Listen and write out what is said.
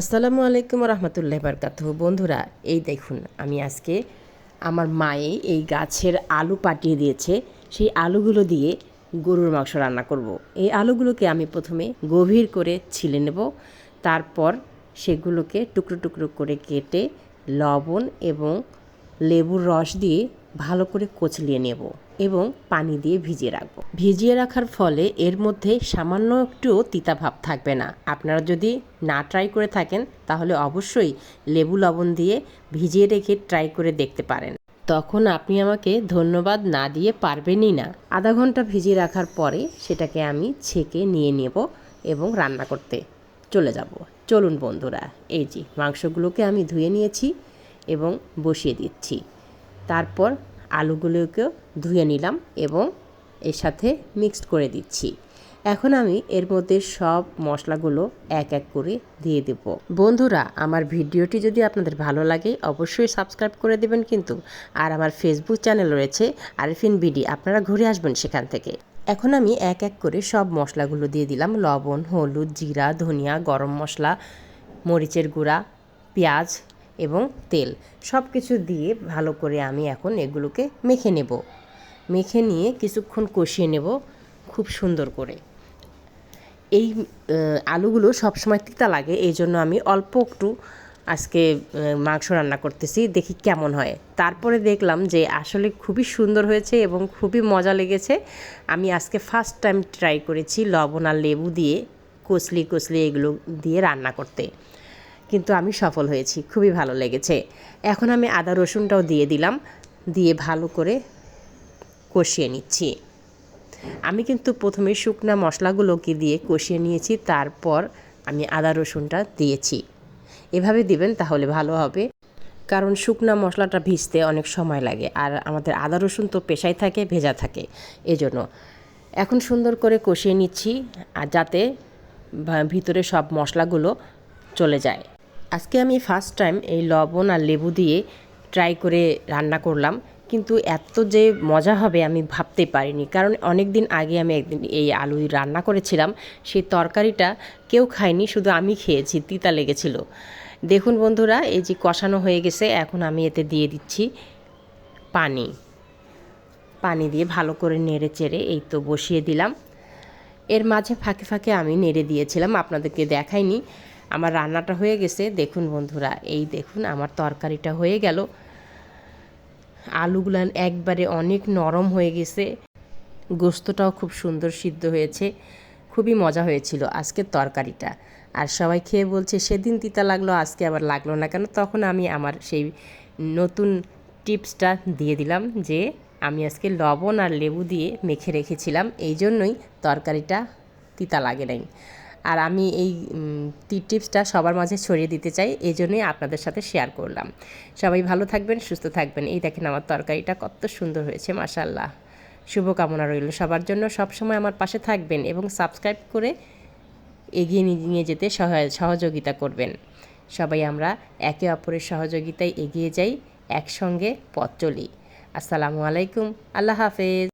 আসসালামু আলাইকুম রহমতুল্লাহ বারকাত বন্ধুরা, এই দেখুন, আমি আজকে আমার মায়ে এই গাছের আলু পাঠিয়ে দিয়েছে। সেই আলুগুলো দিয়ে গরুর মাংস রান্না করব। এই আলুগুলোকে আমি প্রথমে গভীর করে ছিলে নেব। তারপর সেগুলোকে টুকরো টুকরো করে কেটে লবণ এবং লেবুর রস দিয়ে ভালো করে কচলিয়ে নেব এবং পানি দিয়ে ভিজিয়ে রাখব। ভিজিয়ে রাখার ফলে এর মধ্যে সামান্য একটুও তিতা ভাব থাকবে না। আপনারা যদি না ট্রাই করে থাকেন, তাহলে অবশ্যই লেবু লবণ দিয়ে ভিজিয়ে রেখে ট্রাই করে দেখতে পারেন। তখন আপনি আমাকে ধন্যবাদ না দিয়ে পারবেনই না। আধা ঘণ্টা ভিজিয়ে রাখার পরে সেটাকে আমি ছেঁকে নিয়ে নেব এবং রান্না করতে চলে যাব। চলুন বন্ধুরা, এই যে মাংসগুলোকে আমি ধুয়ে নিয়েছি এবং বসিয়ে দিচ্ছি। তারপর আলুগুলোকেও ধুয়ে নিলাম এবং এর সাথে মিক্সড করে দিচ্ছি। এখন আমি এর মধ্যে সব মশলাগুলো এক এক করে দিয়ে দেব। বন্ধুরা, আমার ভিডিওটি যদি আপনাদের ভালো লাগে, অবশ্যই সাবস্ক্রাইব করে দেবেন কিন্তু। আর আমার ফেসবুক চ্যানেল রয়েছে আরিফিন বিডি, আপনারা ঘুরে আসবেন সেখান থেকে। এখন আমি এক এক করে সব মশলাগুলো দিয়ে দিলাম। লবণ, হলুদ, জিরা, ধনিয়া, গরম মশলা, মরিচের গুঁড়া, পেঁয়াজ এবং তেল। সব কিছু দিয়ে ভালো করে আমি এখন এগুলোকে মেখে নেব। মেখে নিয়ে কিছুক্ষণ কষিয়ে নেব খুব সুন্দর করে। এই আলুগুলো সবসময় তিতা লাগে, এই জন্য আমি অল্প একটু আজকে মাংস রান্না করতেছি, দেখি কেমন হয়। তারপরে দেখলাম যে আসলে খুবই সুন্দর হয়েছে এবং খুবই মজা লেগেছে। আমি আজকে ফার্স্ট টাইম ট্রাই করেছি লবণ আর লেবু দিয়ে কচলি কচলি এগুলো দিয়ে রান্না করতে। কিন্তু আমি সফল হয়েছি, খুবই ভালো লেগেছে। এখন আমি আদা রসুনটাও দিয়ে দিলাম, দিয়ে ভালো করে কষিয়ে নিচ্ছি। আমি কিন্তু প্রথমে শুকনা মশলাগুলোকে দিয়ে কষিয়ে নিয়েছি, তারপর আমি আদা রসুনটা দিয়েছি। এভাবে দিবেন তাহলে ভালো হবে, কারণ শুকনা মশলাটা ভিজতে অনেক সময় লাগে, আর আমাদের আদা রসুন তো পেশায় থাকে, ভেজা থাকে, এজন্য। এখন সুন্দর করে কষিয়ে নিচ্ছি, আর যাতে ভিতরে সব মশলাগুলো চলে যায়। আজকে আমি ফার্স্ট টাইম এই লবণ আর লেবু দিয়ে ট্রাই করে রান্না করলাম। কিন্তু এত যে মজা হবে আমি ভাবতে পারিনি। কারণ অনেক দিন আগে আমি একদিন এই আলু রান্না করেছিলাম, সেই তরকারিটা কেউ খায়নি, শুধু আমি খেয়েছি, তিতা লেগেছিল। দেখুন বন্ধুরা, এই যে কষানো হয়ে গেছে, এখন আমি এতে দিয়ে দিচ্ছি পানি। পানি দিয়ে ভালো করে নেড়ে চেড়ে এই তো বসিয়ে দিলাম। এর মাঝে ফাঁকে ফাঁকে আমি নেড়ে দিয়েছিলাম, আপনাদেরকে দেখাইনি। আমার রান্নাটা হয়ে গেছে। দেখুন বন্ধুরা, এই দেখুন আমার তরকারিটা হয়ে গেল। আলুগুলান একবারে অনেক নরম হয়ে গেছে। গোস্তটাও খুব সুন্দর সিদ্ধ হয়েছে। খুবই মজা হয়েছিল আজকের তরকারিটা। আর সবাই খেয়ে বলছে, সেদিন তিতা লাগল, আজকে আবার লাগল না কেন? তখন আমি আমার সেই নতুন টিপসটা দিয়ে দিলাম যে, আমি আজকে লবণ আর লেবু দিয়ে মেখে রেখেছিলাম। এই জন্যই তরকারিটা তিতা লাগে নাই। আর আমি এই টিপ টিপসটা সবার মাঝে ছড়িয়ে দিতে চাই, এই জন্যই আপনাদের সাথে শেয়ার করলাম। সবাই ভালো থাকবেন, সুস্থ থাকবেন। এই দেখেন আমার তরকারিটা কত সুন্দর হয়েছে মাসাল্লাহ শুভকামনা রইল সবার জন্য। সবসময় আমার পাশে থাকবেন এবং সাবস্ক্রাইব করে এগিয়ে নিয়ে যেতে সহযোগিতা করবেন। সবাই আমরা একে অপরের সহযোগিতায় এগিয়ে যাই, একসঙ্গে পথ চলি। আসসালামু আলাইকুম। আল্লাহ হাফেজ।